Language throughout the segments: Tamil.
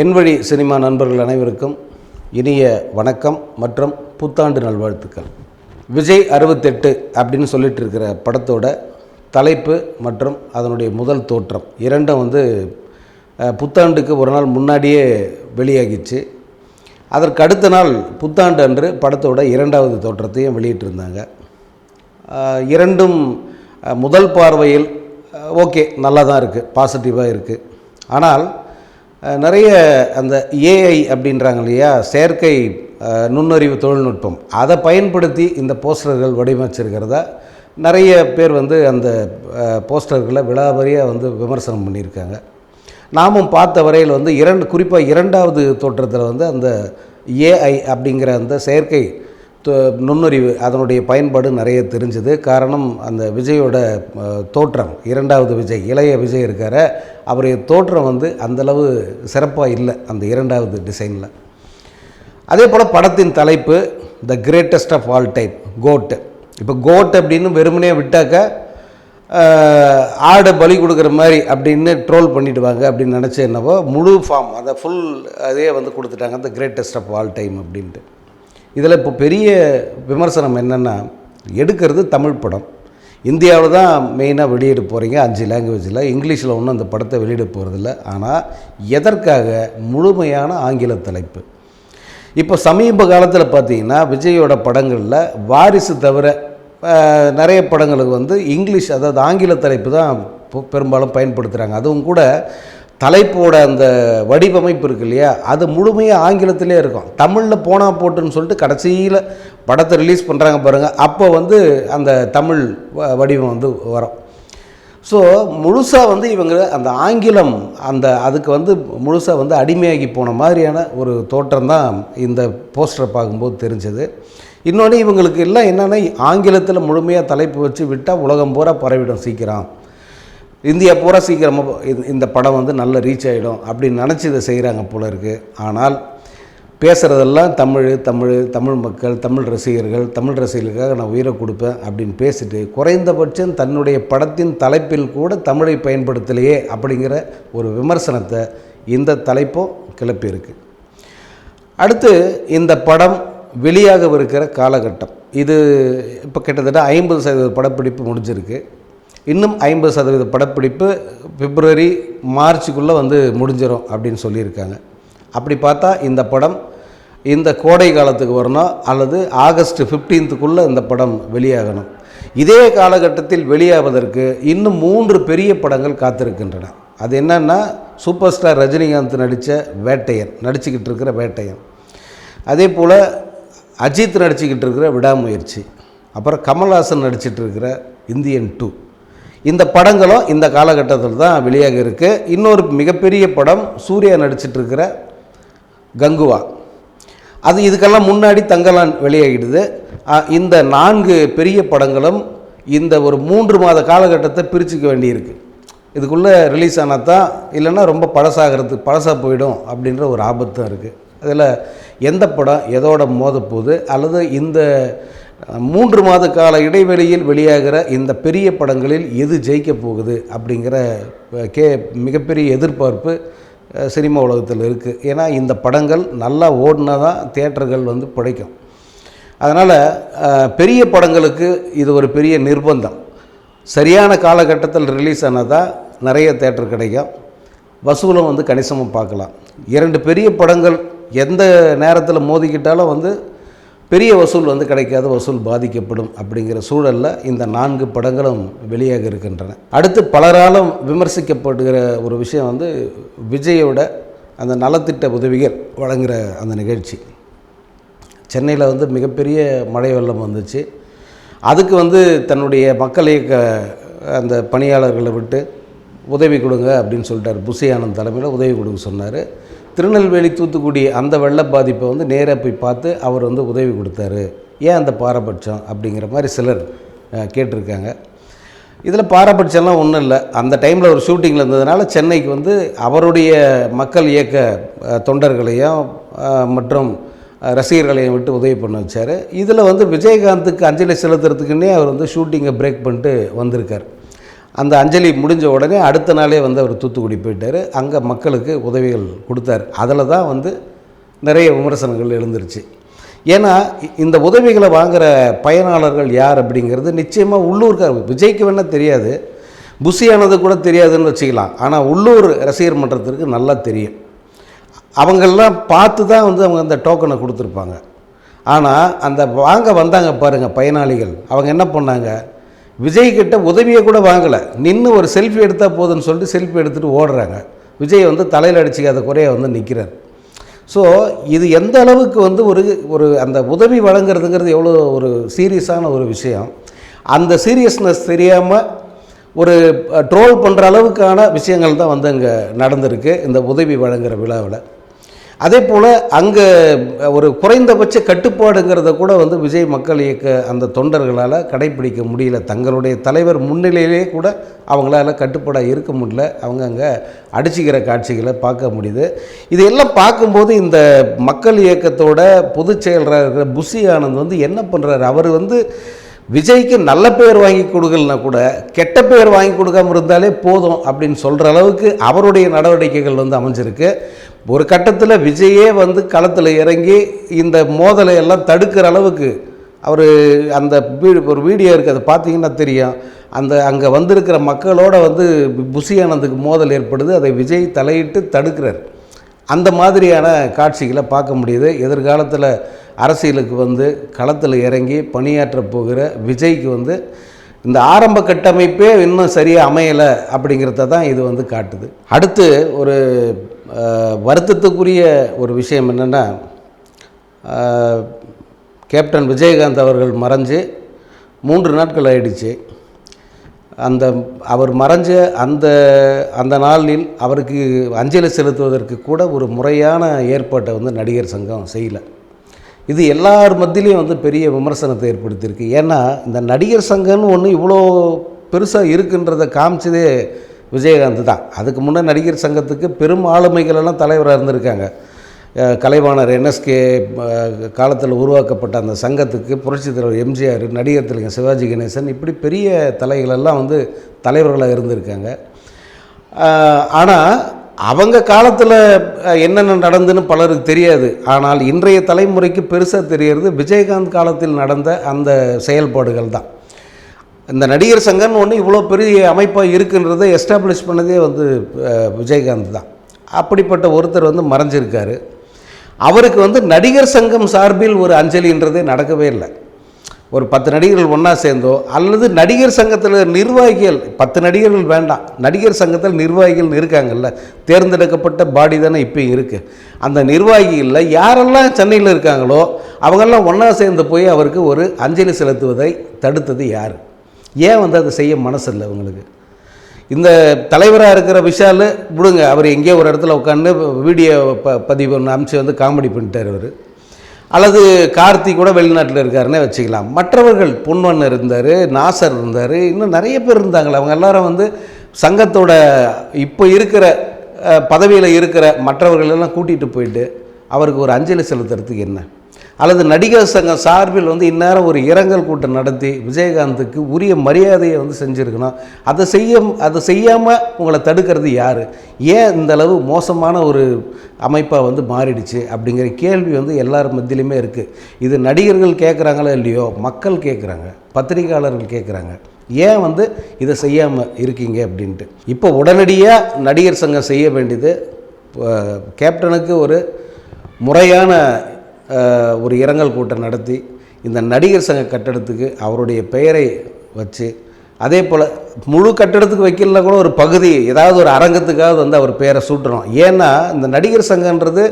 என்வழி சினிமா நண்பர்கள் அனைவருக்கும் இனிய வணக்கம் மற்றும் புத்தாண்டு நல்வாழ்த்துக்கள். விஜய் அறுபத்தெட்டு அப்படின்னு சொல்லிட்டு இருக்கிற படத்தோட தலைப்பு மற்றும் அதனுடைய முதல் தோற்றம். இரண்டும் வந்து புத்தாண்டுக்கு ஒரு நாள் முன்னாடியே வெளியாகிச்சு. அதற்கு அடுத்த நாள் புத்தாண்டு அன்று படத்தோட இரண்டாவது தோற்றத்தையும் வெளியிட்டிருந்தாங்க. இரண்டும் முதல் பார்வையில் ஓகே நல்லா தான் இருக்குது பாசிட்டிவாக இருக்குது ஆனால் நிறைய அந்த ஏஐ அப்படின்றாங்க இல்லையா? செயற்கை நுண்ணறிவு தொழில்நுட்பம். அதை பயன்படுத்தி இந்த போஸ்டர்கள் வடிவமைச்சிருக்கிறதா? நிறைய பேர் வந்து அந்த போஸ்டர்களை விழாவரியாக வந்து விமர்சனம் பண்ணியிருக்காங்க. நாமும் பார்த்த வரையில் வந்து இரண்டு குறிப்பாக இரண்டாவது தோற்றத்தில் வந்து அந்த ஏஐ அப்படிங்கிற அந்த செயற்கை நுண்ணறிவு அதனுடைய பயன்பாடு நிறைய தெரிஞ்சுது. காரணம் அந்த விஜயோட தோற்றம் இரண்டாவது விஜய் இளைய விஜய் இருக்கார அவருடைய தோற்றம் வந்து அந்தளவு சிறப்பாக இல்லை அந்த இரண்டாவது டிசைனில். அதே போல் படத்தின் தலைப்பு the greatest of all time GOAT இப்போ கோட் அப்படின்னு வெறுமனே விட்டாக்க ஆடை பலி கொடுக்குற மாதிரி அப்படின்னு ட்ரோல் பண்ணிவிடுவாங்க அப்படின்னு நினச்ச என்னவோ முழு ஃபார்ம் அதை ஃபுல் அதே வந்து கொடுத்துட்டாங்க அந்த கிரேட்டஸ்ட் ஆஃப் ஆல் டைம் அப்படின்ட்டு. இதில் இப்போ பெரிய விமர்சனம் என்னென்னா எடுக்கிறது தமிழ் படம். இந்தியாவில் தான் மெயினாக வெளியிட போகிறீங்க அஞ்சு லாங்குவேஜில் இங்கிலீஷில் ஒன்றும் அந்த படத்தை வெளியிட போகிறதில்ல ஆனால் எதற்காக? முழுமையான ஆங்கில தலைப்பு. இப்போ சமீப காலத்தில் பார்த்தீங்கன்னா விஜயோட படங்களில் வாரிசு தவிர நிறைய படங்களுக்கு வந்து இங்கிலீஷ் அதாவது ஆங்கில தலைப்பு தான் பெரும்பாலும் பயன்படுத்துகிறாங்க அதுவும் கூட தலைப்போட அந்த வடிவமைப்பு இருக்கு இல்லையா? அது முழுமையாக ஆங்கிலத்திலே இருக்கும். தமிழில் போனால் போட்டுன்னு சொல்லிட்டு கடைசியில் படத்தை ரிலீஸ் பண்ணுறாங்க பாருங்கள் அப்போ வந்து அந்த தமிழ் வ- வடிவம் வந்து வரும். ஸோ முழுசாக வந்து இவங்க அந்த ஆங்கிலம் அந்த அதுக்கு வந்து முழுசாக வந்து அடிமையாகி போன மாதிரியான ஒரு தோற்றம் தான் இந்த போஸ்டரை பார்க்கும்போது தெரிஞ்சது. இன்னொன்று இவங்களுக்கு எல்லாம் என்னென்னா ஆங்கிலத்தில் முழுமையாக தலைப்பு வச்சு விட்டால் உலகம் பூரா பரவிடும் சீக்கிரம். இந்தியா பூரா சீக்கிரமாக இந்த படம் வந்து நல்ல ரீச் ஆகிடும் அப்படின்னு நினச்சி இதை செய்கிறாங்க போல இருக்குது ஆனால் பேசுகிறதெல்லாம் தமிழ் தமிழ் தமிழ் மக்கள் தமிழ் ரசிகர்கள் தமிழ் ரசிகர்களுக்காக நான் உயிரை கொடுப்பேன் அப்படின்னு பேசிட்டு குறைந்தபட்சம் தன்னுடைய படத்தின் தலைப்பில் கூட தமிழை பயன்படுத்தலையே அப்படிங்கிற ஒரு விமர்சனத்தை இந்த தலைப்பும் கிளப்பியிருக்கு அடுத்து இந்த படம் வெளியாகவிருக்கிற காலகட்டம். இது இப்போ கிட்டத்தட்ட ஐம்பது சதவீத படப்பிடிப்பு முடிஞ்சிருக்கு. இன்னும் ஐம்பது சதவீத படப்பிடிப்பு பிப்ரவரி மார்ச்சுக்குள்ளே வந்து முடிஞ்சிடும் அப்படின்னு சொல்லியிருக்காங்க. அப்படி பார்த்தா இந்த படம் இந்த கோடை காலத்துக்கு வரணும் அல்லது ஆகஸ்ட் ஃபிஃப்டீன்த்துக்குள்ளே இந்த படம் வெளியாகணும். இதே காலகட்டத்தில் வெளியாவதற்கு இன்னும் மூன்று பெரிய படங்கள் காத்திருக்கின்றன. அது என்னன்னா சூப்பர் ஸ்டார் ரஜினிகாந்த் நடித்த வேட்டையன் நடிச்சுக்கிட்டு இருக்கிற வேட்டையன். அதே போல் அஜித் நடிச்சுக்கிட்டு இருக்கிற விடாமுயற்சி. அப்புறம் கமல்ஹாசன் நடிச்சிட்டு இருக்கிற இந்தியன் டூ இந்த படங்களும் இந்த காலகட்டத்தில் தான் வெளியாக இருக்குது இன்னொரு மிகப்பெரிய படம் சூர்யா நடிச்சிட்டு இருக்கிற கங்குவா. அது இதுக்கெல்லாம் முன்னாடி தங்கலான் வெளியாகிடுது. இந்த நான்கு பெரிய படங்களும் இந்த ஒரு மூன்று மாத காலகட்டத்தை பிரிச்சுக்க வேண்டியிருக்கு. இதுக்குள்ளே ரிலீஸ் ஆனால் தான் இல்லைன்னா ரொம்ப பழசாகிறது பழசாக போயிடும் அப்படின்ற ஒரு ஆபத்தும் இருக்குது அதில் எந்த படம் எதோட மோத போகுது அல்லது இந்த மூன்று மாத கால இடைவெளியில் வெளியாகிற இந்த பெரிய படங்களில் எது ஜெயிக்க போகுது அப்படிங்கிற கே மிகப்பெரிய எதிர்பார்ப்பு சினிமா உலகத்தில் இருக்குது ஏன்னா இந்த படங்கள் நல்லா ஓடினா தான் தேட்டர்கள் வந்து பிழைக்கும் அதனால் பெரிய படங்களுக்கு இது ஒரு பெரிய நிர்பந்தம். சரியான காலகட்டத்தில் ரிலீஸ் ஆனதா நிறைய தேட்டர் கிடைக்கும். வசூலும் வந்து கணிசமாக பார்க்கலாம். இரண்டு பெரிய படங்கள் எந்த நேரத்தில் மோதிக்கிட்டாலும் வந்து பெரிய வசூல் வந்து கிடைக்காத வசூல் பாதிக்கப்படும் அப்படிங்கிற சூழலில் இந்த நான்கு படங்களும் வெளியாக இருக்கின்றன. அடுத்து பலராலும் விமர்சிக்கப்படுகிற ஒரு விஷயம் வந்து விஜயோட அந்த நலத்திட்ட உதவிகள் வழங்குகிற அந்த நிகழ்ச்சி. சென்னையில் வந்து மிகப்பெரிய மழை வெள்ளம் வந்துச்சு. அதுக்கு வந்து தன்னுடைய மக்கள் இயக்க அந்த பணியாளர்களை விட்டு உதவி கொடுங்க அப்படின்னு சொல்லிட்டார். புசி ஆனந்த் தலைமையில் உதவி கொடுக்க சொன்னார். திருநெல்வேலி தூத்துக்குடி அந்த வெள்ள பாதிப்பை வந்து நேராக போய் பார்த்து அவர் வந்து உதவி கொடுத்தாரு. ஏன் அந்த பாரபட்சம் அப்படிங்கிற மாதிரி சிலர் கேட்டிருக்காங்க. இதில் பாரபட்சம்லாம் ஒன்றும் இல்லை. அந்த டைமில் ஒரு ஷூட்டிங்கில் இருந்ததுனால சென்னைக்கு வந்து அவருடைய மக்கள் இயக்க தொண்டர்களையும் மற்றும் ரசிகர்களையும் விட்டு உதவி பண்ண வச்சார். இதில் வந்து விஜயகாந்துக்கு அஞ்சலி செலுத்துறதுக்குன்னே அவர் வந்து ஷூட்டிங்கை பிரேக் பண்ணிட்டு வந்திருக்கார். அந்த அஞ்சலி முடிஞ்ச உடனே அடுத்த நாளே வந்து அவர் தூத்துக்குடி போயிட்டார். அங்கே மக்களுக்கு உதவிகள் கொடுத்தார். அதில் தான் வந்து நிறைய விமர்சனங்கள் எழுந்துருச்சு. ஏன்னா இந்த உதவிகளை வாங்குகிற பயனாளர்கள் யார் அப்படிங்கிறது நிச்சயமாக உள்ளூர்கார் விஜய்க்கு வேணால் தெரியாது. புசியானது கூட தெரியாதுன்னு வச்சுக்கலாம். ஆனால் உள்ளூர் ரசிகர் மன்றத்திற்கு நல்லா தெரியும். அவங்கெல்லாம் பார்த்து தான் வந்து அவங்க அந்த டோக்கனை கொடுத்துருப்பாங்க. ஆனால் அந்த வாங்க வந்தாங்க பாருங்கள் பயனாளிகள். அவங்க என்ன பண்ணாங்க? விஜய் கிட்ட உதவியை கூட வாங்கலை. நின்று ஒரு செல்ஃபி எடுத்தால் போதும்னு சொல்லிட்டு செல்ஃபி எடுத்துகிட்டு ஓடுறாங்க. விஜய் வந்து தலையில் அடிச்சுக்காத குறைய வந்து நிற்கிறார் ஸோ இது எந்த அளவுக்கு வந்து ஒரு ஒரு அந்த உதவி வழங்குறதுங்கிறது எவ்வளோ ஒரு சீரியஸான ஒரு விஷயம். அந்த சீரியஸ்னஸ் தெரியாமல் ஒரு ட்ரோல் பண்ணுற அளவுக்கான விஷயங்கள் தான் வந்து அங்கே நடந்திருக்கு. இந்த உதவி வழங்குகிற விழாவில். அதே போல் அங்கே ஒரு குறைந்தபட்ச கட்டுப்பாடுங்கிறத கூட வந்து விஜய் மக்கள் இயக்க அந்த தொண்டர்களால் கடைப்பிடிக்க முடியல. தங்களுடைய தலைவர் முன்னிலையிலே கூட அவங்களால கட்டுப்பாடாக இருக்க முடியல. அவங்க அங்கே அடிச்சுக்கிற காட்சிகளை பார்க்க முடியுது. இதையெல்லாம் பார்க்கும்போது இந்த மக்கள் இயக்கத்தோட பொதுச் செயலராக இருக்கிற புஷி ஆனந்த் வந்து என்ன பண்ணுறாரு அவர் வந்து விஜய்க்கு நல்ல பெயர் வாங்கி கொடுக்கலனா கூட கெட்ட பேர் வாங்கி கொடுக்காம இருந்தாலே போதும் அப்படின்னு சொல்கிற அளவுக்கு அவருடைய நடவடிக்கைகள் வந்து அமைஞ்சிருக்கு. ஒரு கட்டத்தில் விஜயே வந்து களத்தில் இறங்கி இந்த மோதலை எல்லாம் தடுக்கிற அளவுக்கு அவர் அந்த வீ- ஒரு வீடியோ இருக்குது அதை பார்த்தீங்கன்னா தெரியும். அந்த அங்கே வந்திருக்கிற மக்களோட வந்து புஷி ஆனந்துக்கு மோதல் ஏற்படுது அதை விஜய் தலையிட்டு தடுக்கிறார். அந்த மாதிரியான காட்சிகளை பார்க்க முடியுது. எதிர்காலத்தில் அரசியலுக்கு வந்து களத்தில் இறங்கி பணியாற்ற போகிற விஜய்க்கு வந்து இந்த ஆரம்ப கட்டமைப்பே இன்னும் சரியாக அமையலை அப்படிங்கிறத தான் இது வந்து காட்டுது. அடுத்து ஒரு வருத்தத்துக்குரிய ஒரு விஷயம் என்னென்னா கேப்டன் விஜயகாந்த் அவர்கள் மறைஞ்சு மூன்று நாட்கள் ஆயிடுச்சு. அந்த அவர் மறைஞ்ச அந்த அந்த நாளில் அவருக்கு அஞ்சலி செலுத்துவதற்கு கூட ஒரு முறையான ஏற்பாட்டை வந்து நடிகர் சங்கம் செய்யலை. இது எல்லார் மத்தியிலையும் வந்து பெரிய விமர்சனத்தை ஏற்படுத்தியிருக்கு. ஏன்னா இந்த நடிகர் சங்கம்னு ஒன்று இவ்வளோ பெருசாக இருக்குன்றதை காமிச்சதே விஜயகாந்த் தான். அதுக்கு முன்னே நடிகர் சங்கத்துக்கு பெரும் ஆளுமைகளெல்லாம் தலைவராக இருந்திருக்காங்க. கலைவாணர் என்எஸ்கே காலத்தில் உருவாக்கப்பட்ட அந்த சங்கத்துக்கு புரட்சித் தலைவர் எம்ஜிஆர் நடிகர் தலைவர் சிவாஜி கணேசன் இப்படி பெரிய தலைகளெல்லாம் வந்து தலைவர்களாக இருந்திருக்காங்க. ஆனால் அவங்க காலத்தில் என்னென்ன நடந்துன்னு பலருக்கு தெரியாது. ஆனால் இன்றைய தலைமுறைக்கு பெருசாக தெரியறது விஜயகாந்த் காலத்தில் நடந்த அந்த செயல்பாடுகள் தான். இந்த நடிகர் சங்கம்னு ஒன்று இவ்வளோ பெரிய அமைப்பாக இருக்குன்றதை எஸ்டாப்ளிஷ் பண்ணதே வந்து விஜயகாந்த் தான். அப்படிப்பட்ட ஒருத்தர் வந்து மறைஞ்சிருக்காரு. அவருக்கு வந்து நடிகர் சங்கம் சார்பில் ஒரு அஞ்சலின்றதே நடக்கவே இல்லை. ஒரு பத்து நடிகர்கள் ஒன்றா சேர்ந்தோ அல்லது நடிகர் சங்கத்தில் நிர்வாகிகள் பத்து நடிகர்கள் வேண்டாம் நடிகர் சங்கத்தில் நிர்வாகிகள் இருக்காங்கல்ல தேர்ந்தெடுக்கப்பட்ட பாடி தானே இப்போ இருக்குது அந்த நிர்வாகிகளில் யாரெல்லாம் சென்னையில் இருக்காங்களோ அவங்கெல்லாம் ஒன்றா சேர்ந்து போய் அவருக்கு ஒரு அஞ்சலி செலுத்துவதை தடுத்தது யார்? ஏன் வந்து அதை செய்ய மனசு இல்லை அவங்களுக்கு இந்த தலைவராக இருக்கிற விஷால் விடுங்க அவர் எங்கேயோ ஒரு இடத்துல உட்காந்து வீடியோ ப பதிவு ஒன்று அனுப்பிச்சு வந்து காமெடி பண்ணிட்டார் அவர். அல்லது கார்த்தி கூட வெளிநாட்டில் இருக்காருன்னே வச்சுக்கலாம். மற்றவர்கள் பொன்வன் இருந்தார் நாசர் இருந்தார் இன்னும் நிறைய பேர் இருந்தாங்களே. அவங்க எல்லாரும் வந்து சங்கத்தோட இப்போ இருக்கிற பதவியில் இருக்கிற மற்றவர்கள் எல்லாம் கூட்டிகிட்டு போயிட்டு அவருக்கு ஒரு அஞ்சலி செலுத்துறதுக்கு என்ன? அல்லது நடிகர் சங்கம் சார்பில் வந்து இந்நேரம் ஒரு இரங்கல் கூட்டம் நடத்தி விஜயகாந்துக்கு உரிய மரியாதையை வந்து செஞ்சுருக்கணும். அதை செய்ய அதை செய்யாமல் உங்களை தடுக்கிறது யார்? ஏன் இந்த அளவு மோசமான ஒரு அமைப்பாக வந்து மாறிடுச்சு அப்படிங்கிற கேள்வி வந்து எல்லார் மத்தியிலையுமே இருக்குது இது நடிகர்கள் கேட்குறாங்களோ இல்லையோ? மக்கள் கேட்குறாங்க பத்திரிகையாளர்கள் கேட்குறாங்க ஏன் வந்து இதை செய்யாமல் இருக்கீங்க அப்படின்ட்டு. இப்போ உடனடியாக நடிகர் சங்கம் செய்ய வேண்டியது கேப்டனுக்கு ஒரு முறையான ஒரு இரங்கல் கூட்டம் நடத்தி இந்த நடிகர் சங்க கட்டடத்துக்கு அவருடைய பெயரை வச்சு அதே போல் முழு கட்டடத்துக்கு வைக்கலனா கூட ஒரு பகுதி ஏதாவது ஒரு அரங்கத்துக்காவது வந்து அவர் பெயரை சூட்டணும். ஏன்னா இந்த நடிகர் சங்கன்றது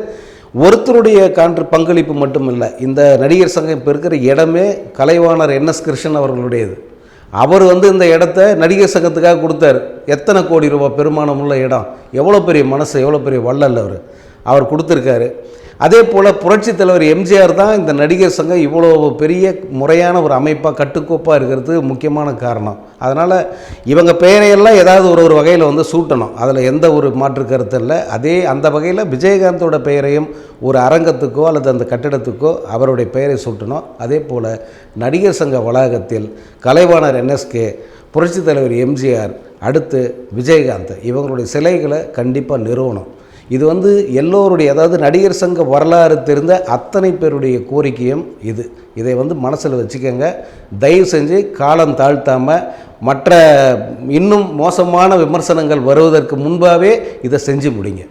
ஒருத்தருடைய கான்று பங்களிப்பு மட்டும் இல்லை இந்த நடிகர் சங்கம் இப்போ இருக்கிற இடமே கலைவாணர் என்எஸ் கிருஷ்ணன் அவர்களுடையது. அவர் வந்து இந்த இடத்த நடிகர் சங்கத்துக்காக கொடுத்தாரு. எத்தனை கோடி ரூபாய் பெருமானமுள்ள இடம் எவ்வளோ பெரிய மனசு எவ்வளோ பெரிய வள்ளல் அவர். அவர் கொடுத்துருக்காரு. அதே போல் புரட்சித் தலைவர் எம்ஜிஆர் தான் இந்த நடிகர் சங்கம் இவ்வளோ பெரிய முறையான ஒரு அமைப்பாக கட்டுக்கோப்பாக இருக்கிறது முக்கியமான காரணம். அதனால் இவங்க பெயரையெல்லாம் ஏதாவது ஒரு ஒரு வகையில் வந்து சூட்டணும். அதில் எந்த ஒரு மாற்று கருத்து இல்லை. அதே அந்த வகையில் விஜயகாந்தோட பெயரையும் ஒரு அரங்கத்துக்கோ அல்லது அந்த கட்டிடத்துக்கோ அவருடைய பெயரை சூட்டணும். அதே போல் நடிகர் சங்க வளாகத்தில் கலைவாணர் என்எஸ்கே புரட்சித் தலைவர் எம்ஜிஆர் அடுத்து விஜயகாந்த் இவங்களுடைய சிலைகளை கண்டிப்பாக நிறுவனம் இது வந்து எல்லோருடைய அதாவது நடிகர் சங்க வரலாறு தெரிந்த அத்தனை பேருடைய கோரிக்கையும் இது. இதை வந்து மனசில் வச்சுக்கோங்க. தயவு செஞ்சு காலம் தாழ்த்தாமல் மற்ற இன்னும் மோசமான விமர்சனங்கள் வருவதற்கு முன்பாகவே இதை செஞ்சு முடிங்க.